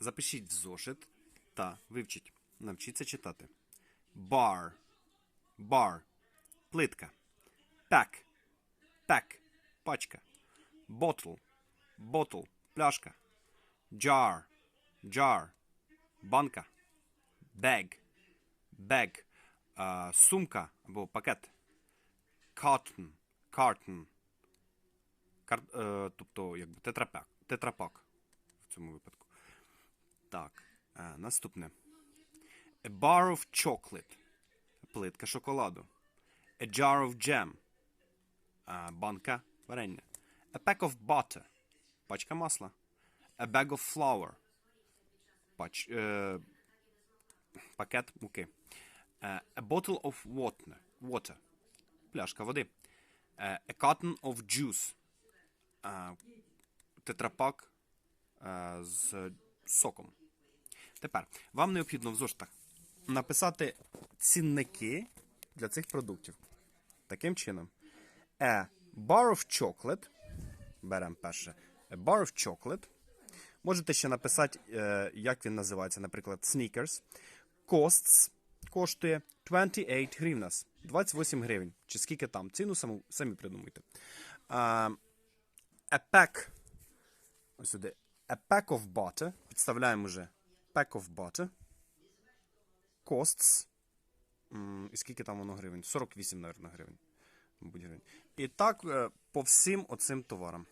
Запишіть в зошит та вивчіть. Навчіться читати. Bar. Bar. Плитка. Pack. Pack. Пачка. Bottle. Bottle. Пляшка. Jar. Jar. Банка. Bag. Е, Сумка або пакет. Carton. Carton. Е, тобто, якби тетрапак. Тетрапак в цьому випадку. Так, е, наступне. A bar of chocolate. Плитка шоколаду. A jar of jam. Е, банка варення. A pack of butter. Пачка масла. A bag of flour. Пач... Е, пакет муки. A bottle of water. water. Пляшка води. A carton of juice. Е, тетрапак е, з соком. Тепер вам необхідно в зошитах написати цінники для цих продуктів. Таким чином, a bar of chocolate. Беремо перше. A bar of chocolate. Можете ще написати, е, як він називається, наприклад, sneakers. Costs коштує 28 гривнас. 28 гривень. Чи скільки там? Ціну саму, самі придумуйте. А, a pack. Ось сюди. A pack of butter. Підставляємо вже pack of butter. Costs. І скільки там воно гривень? 48, мабуть, гривень. І так е, по всім оцим товарам.